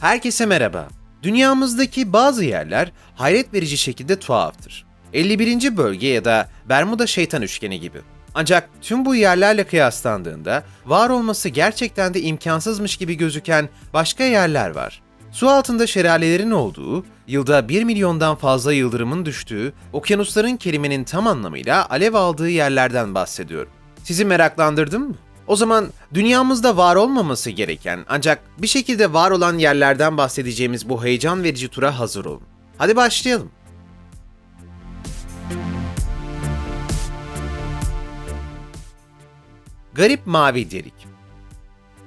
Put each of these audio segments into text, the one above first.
Herkese merhaba. Dünyamızdaki bazı yerler hayret verici şekilde tuhaftır. 51. bölge ya da Bermuda şeytan üçgeni gibi. Ancak tüm bu yerlerle kıyaslandığında var olması gerçekten de imkansızmış gibi gözüken başka yerler var. Su altında şelalelerin olduğu, yılda 1 milyondan fazla yıldırımın düştüğü, okyanusların kelimenin tam anlamıyla alev aldığı yerlerden bahsediyorum. Sizi meraklandırdım mı? O zaman dünyamızda var olmaması gereken ancak bir şekilde var olan yerlerden bahsedeceğimiz bu heyecan verici tura hazır olun. Hadi başlayalım. Garip mavi delik.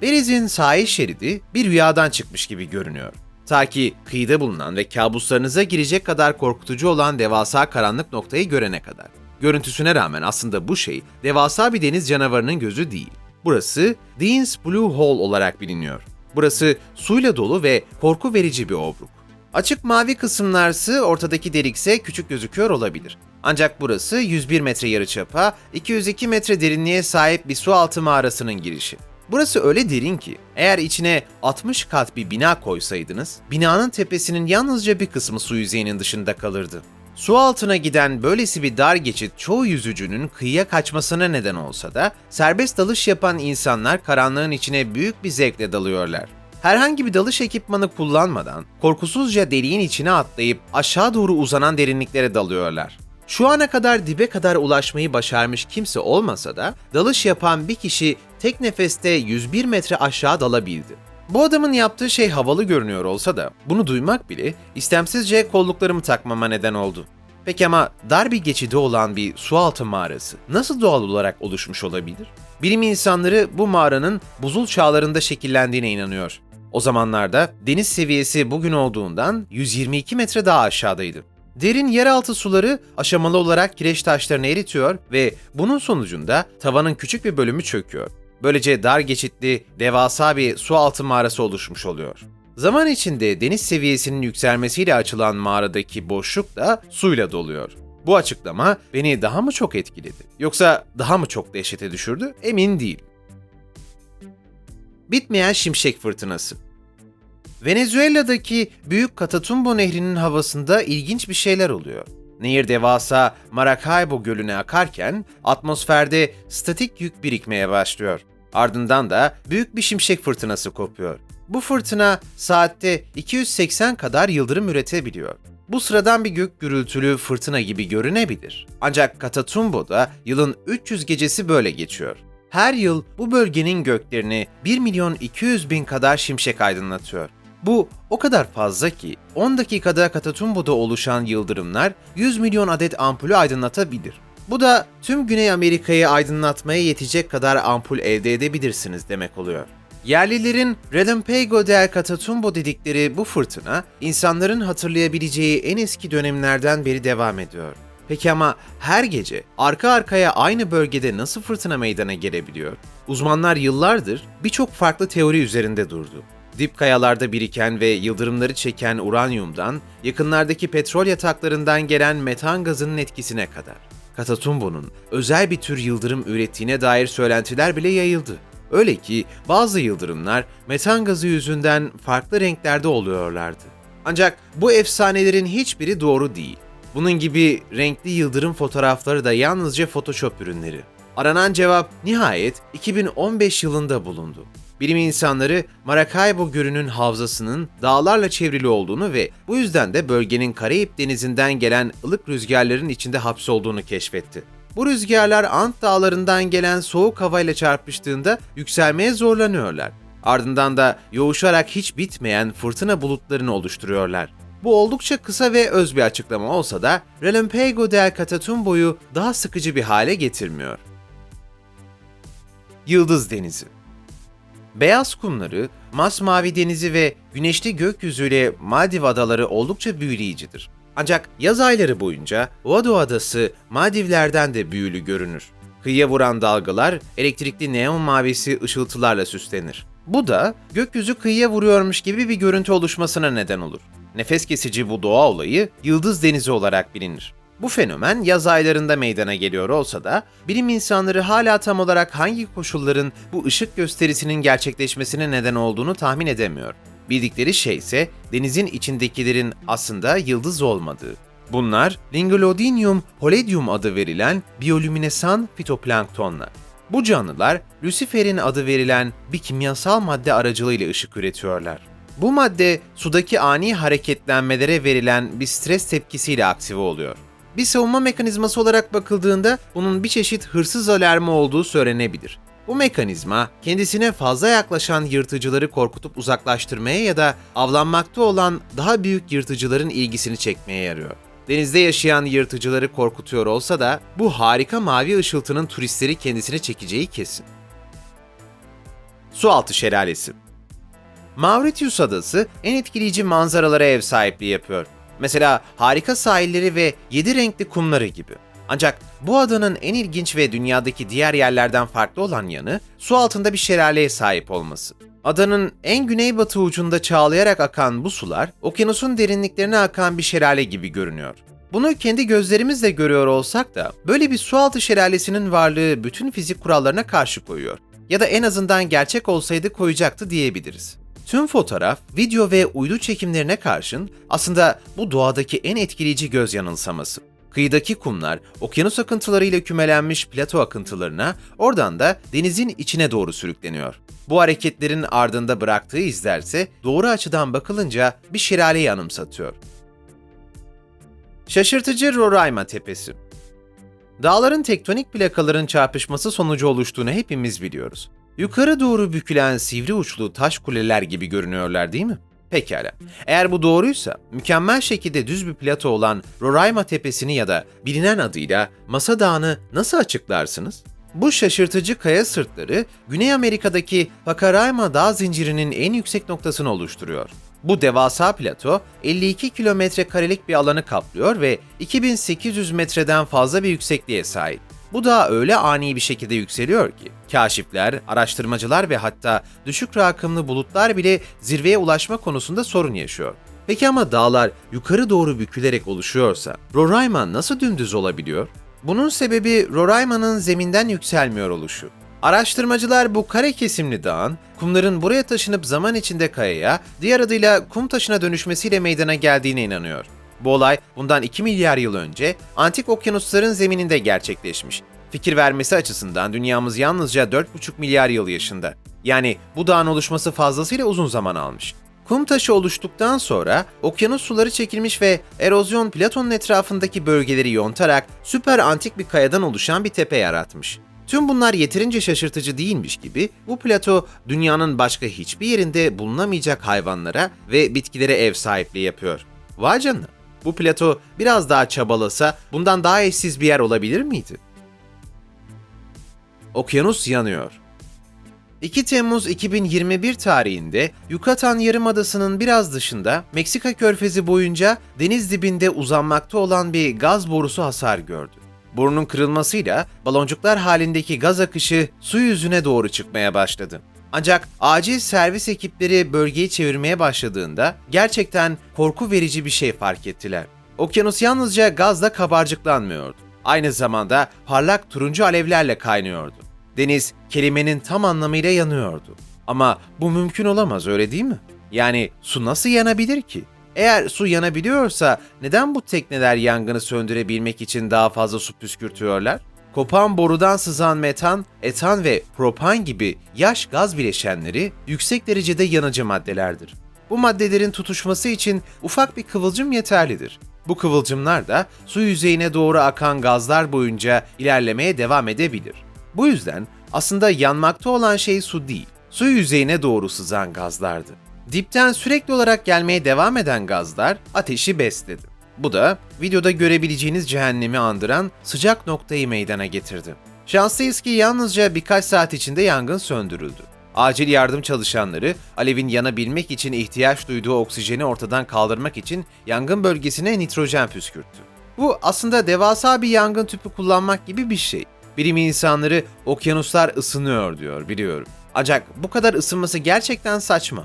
Denizin sahil şeridi bir rüyadan çıkmış gibi görünüyor. Ta ki kıyıda bulunan ve kabuslarınıza girecek kadar korkutucu olan devasa karanlık noktayı görene kadar. Görüntüsüne rağmen aslında bu şey devasa bir deniz canavarının gözü değil. Burası Dean's Blue Hole olarak biliniyor. Burası suyla dolu ve korku verici bir obruk. Açık mavi kısımlarsı ortadaki delikse küçük gözüküyor olabilir. Ancak burası 101 metre yarıçapa, 202 metre derinliğe sahip bir su altı mağarasının girişi. Burası öyle derin ki eğer içine 60 kat bir bina koysaydınız, binanın tepesinin yalnızca bir kısmı su yüzeyinin dışında kalırdı. Su altına giden böylesi bir dar geçit çoğu yüzücünün kıyıya kaçmasına neden olsa da serbest dalış yapan insanlar karanlığın içine büyük bir zevkle dalıyorlar. Herhangi bir dalış ekipmanı kullanmadan korkusuzca deliğin içine atlayıp aşağı doğru uzanan derinliklere dalıyorlar. Şu ana kadar dibe kadar ulaşmayı başarmış kimse olmasa da dalış yapan bir kişi tek nefeste 101 metre aşağı dalabildi. Bu adamın yaptığı şey havalı görünüyor olsa da bunu duymak bile istemsizce kolluklarımı takmama neden oldu. Peki ama dar bir geçidi olan bir sualtı mağarası nasıl doğal olarak oluşmuş olabilir? Bilim insanları bu mağaranın buzul çağlarında şekillendiğine inanıyor. O zamanlarda deniz seviyesi bugün olduğundan 122 metre daha aşağıdaydı. Derin yeraltı suları aşamalı olarak kireç taşlarını eritiyor ve bunun sonucunda tavanın küçük bir bölümü çöküyor. Böylece dar geçitli, devasa bir su altı mağarası oluşmuş oluyor. Zaman içinde deniz seviyesinin yükselmesiyle açılan mağaradaki boşluk da suyla doluyor. Bu açıklama beni daha mı çok etkiledi? Yoksa daha mı çok dehşete düşürdü? Emin değil. Bitmeyen şimşek fırtınası. Venezuela'daki Büyük Catatumbo Nehri'nin havasında ilginç bir şeyler oluyor. Nehir devasa Maracaibo Gölü'ne akarken atmosferde statik yük birikmeye başlıyor. Ardından da büyük bir şimşek fırtınası kopuyor. Bu fırtına saatte 280 kadar yıldırım üretebiliyor. Bu sıradan bir gök gürültülü fırtına gibi görünebilir. Ancak Catatumbo'da yılın 300 gecesi böyle geçiyor. Her yıl bu bölgenin göklerini 1 milyon 200 bin kadar şimşek aydınlatıyor. Bu o kadar fazla ki 10 dakikada Catatumbo'da oluşan yıldırımlar 100 milyon adet ampulü aydınlatabilir. Bu da tüm Güney Amerika'yı aydınlatmaya yetecek kadar ampul elde edebilirsiniz demek oluyor. Yerlilerin Relampago del Catatumbo dedikleri bu fırtına, insanların hatırlayabileceği en eski dönemlerden beri devam ediyor. Peki ama her gece arka arkaya aynı bölgede nasıl fırtına meydana gelebiliyor? Uzmanlar yıllardır birçok farklı teori üzerinde durdu. Dip kayalarda biriken ve yıldırımları çeken uranyumdan, yakınlardaki petrol yataklarından gelen metan gazının etkisine kadar. Katatumbo'nun özel bir tür yıldırım ürettiğine dair söylentiler bile yayıldı. Öyle ki bazı yıldırımlar metan gazı yüzünden farklı renklerde oluyorlardı. Ancak bu efsanelerin hiçbiri doğru değil. Bunun gibi renkli yıldırım fotoğrafları da yalnızca Photoshop ürünleri. Aranan cevap nihayet 2015 yılında bulundu. Bilim insanları Maracaibo Gölü'nün havzasının dağlarla çevrili olduğunu ve bu yüzden de bölgenin Karayip Denizi'nden gelen ılık rüzgarların içinde hapsolduğunu keşfetti. Bu rüzgarlar Ant Dağları'ndan gelen soğuk havayla çarpıştığında yükselmeye zorlanıyorlar. Ardından da yoğuşarak hiç bitmeyen fırtına bulutlarını oluşturuyorlar. Bu oldukça kısa ve öz bir açıklama olsa da Relampago del Catatumbo'yu daha sıkıcı bir hale getirmiyor. Yıldız Denizi Beyaz kumları, masmavi denizi ve güneşli gökyüzüyle Maldiv adaları oldukça büyüleyicidir. Ancak yaz ayları boyunca Vado Adası Maldivlerden de büyülü görünür. Kıyıya vuran dalgalar elektrikli neon mavisi ışıltılarla süslenir. Bu da gökyüzü kıyıya vuruyormuş gibi bir görüntü oluşmasına neden olur. Nefes kesici bu doğa olayı Yıldız Denizi olarak bilinir. Bu fenomen yaz aylarında meydana geliyor olsa da bilim insanları hala tam olarak hangi koşulların bu ışık gösterisinin gerçekleşmesine neden olduğunu tahmin edemiyor. Bildikleri şey ise denizin içindekilerin aslında yıldız olmadığı. Bunlar Lingolodinium palladium adı verilen biyolüminesan fitoplanktonlar. Bu canlılar Luciferin adı verilen bir kimyasal madde aracılığıyla ışık üretiyorlar. Bu madde sudaki ani hareketlenmelere verilen bir stres tepkisiyle aktive oluyor. Bir savunma mekanizması olarak bakıldığında bunun bir çeşit hırsız alarmı olduğu söylenebilir. Bu mekanizma kendisine fazla yaklaşan yırtıcıları korkutup uzaklaştırmaya ya da avlanmakta olan daha büyük yırtıcıların ilgisini çekmeye yarıyor. Denizde yaşayan yırtıcıları korkutuyor olsa da bu harika mavi ışıltının turistleri kendisine çekeceği kesin. Sualtı Şelalesi Mauritius adası en etkileyici manzaralara ev sahipliği yapıyor. Mesela harika sahilleri ve yedi renkli kumları gibi. Ancak bu adanın en ilginç ve dünyadaki diğer yerlerden farklı olan yanı su altında bir şelaleye sahip olması. Adanın en güneybatı ucunda çağlayarak akan bu sular okyanusun derinliklerine akan bir şelale gibi görünüyor. Bunu kendi gözlerimizle görüyor olsak da böyle bir sualtı şelalesinin varlığı bütün fizik kurallarına karşı koyuyor. Ya da en azından gerçek olsaydı koyacaktı diyebiliriz. Tüm fotoğraf, video ve uydu çekimlerine karşın aslında bu doğadaki en etkileyici göz yanılsaması. Kıyıdaki kumlar, okyanus akıntılarıyla kümelenmiş plato akıntılarına, oradan da denizin içine doğru sürükleniyor. Bu hareketlerin ardında bıraktığı izlerse doğru açıdan bakılınca bir şelaleyi anımsatıyor. Şaşırtıcı Roraima Tepesi Dağların tektonik plakaların çarpışması sonucu oluştuğunu hepimiz biliyoruz. Yukarı doğru bükülen sivri uçlu taş kuleler gibi görünüyorlar değil mi? Pekala. Eğer bu doğruysa, mükemmel şekilde düz bir plato olan Roraima Tepesi'ni ya da bilinen adıyla Masa Dağı'nı nasıl açıklarsınız? Bu şaşırtıcı kaya sırtları, Güney Amerika'daki Pacaraima dağ zincirinin en yüksek noktasını oluşturuyor. Bu devasa plato 52 kilometre karelik bir alanı kaplıyor ve 2800 metreden fazla bir yüksekliğe sahip. Bu da öyle ani bir şekilde yükseliyor ki kaşifler, araştırmacılar ve hatta düşük rakımlı bulutlar bile zirveye ulaşma konusunda sorun yaşıyor. Peki ama dağlar yukarı doğru bükülerek oluşuyorsa Roraima nasıl dümdüz olabiliyor? Bunun sebebi Roraima'nın zeminden yükselmiyor oluşu. Araştırmacılar bu kare kesimli dağın kumların buraya taşınıp zaman içinde kayaya, diğer adıyla kum taşına dönüşmesiyle meydana geldiğine inanıyor. Bu olay bundan 2 milyar yıl önce antik okyanusların zemininde gerçekleşmiş. Fikir vermesi açısından dünyamız yalnızca 4,5 milyar yıl yaşında. Yani bu dağın oluşması fazlasıyla uzun zaman almış. Kum taşı oluştuktan sonra okyanus suları çekilmiş ve erozyon Platon'un etrafındaki bölgeleri yontarak süper antik bir kayadan oluşan bir tepe yaratmış. Tüm bunlar yeterince şaşırtıcı değilmiş gibi bu plato dünyanın başka hiçbir yerinde bulunamayacak hayvanlara ve bitkilere ev sahipliği yapıyor. Vay canına. Bu plato biraz daha çabalasa bundan daha eşsiz bir yer olabilir miydi? Okyanus yanıyor. 2 Temmuz 2021 tarihinde Yucatan Yarımadası'nın biraz dışında Meksika körfezi boyunca deniz dibinde uzanmakta olan bir gaz borusu hasar gördü. Borunun kırılmasıyla baloncuklar halindeki gaz akışı su yüzüne doğru çıkmaya başladı. Ancak acil servis ekipleri bölgeyi çevirmeye başladığında gerçekten korku verici bir şey fark ettiler. Okyanus yalnızca gazla kabarcıklanmıyordu. Aynı zamanda parlak turuncu alevlerle kaynıyordu. Deniz kelimenin tam anlamıyla yanıyordu. Ama bu mümkün olamaz öyle değil mi? Yani su nasıl yanabilir ki? Eğer su yanabiliyorsa neden bu tekneler yangını söndürebilmek için daha fazla su püskürtüyorlar? Kopan borudan sızan metan, etan ve propan gibi yaş gaz bileşenleri yüksek derecede yanıcı maddelerdir. Bu maddelerin tutuşması için ufak bir kıvılcım yeterlidir. Bu kıvılcımlar da su yüzeyine doğru akan gazlar boyunca ilerlemeye devam edebilir. Bu yüzden aslında yanmakta olan şey su değil, su yüzeyine doğru sızan gazlardı. Dipten sürekli olarak gelmeye devam eden gazlar ateşi besledi. Bu da videoda görebileceğiniz cehennemi andıran sıcak noktayı meydana getirdi. Şanslıyız ki yalnızca birkaç saat içinde yangın söndürüldü. Acil yardım çalışanları alevin yanabilmek için ihtiyaç duyduğu oksijeni ortadan kaldırmak için yangın bölgesine nitrojen püskürttü. Bu aslında devasa bir yangın tüpü kullanmak gibi bir şey. Bilim insanları okyanuslar ısınıyor diyor biliyorum. Ancak bu kadar ısınması gerçekten saçma.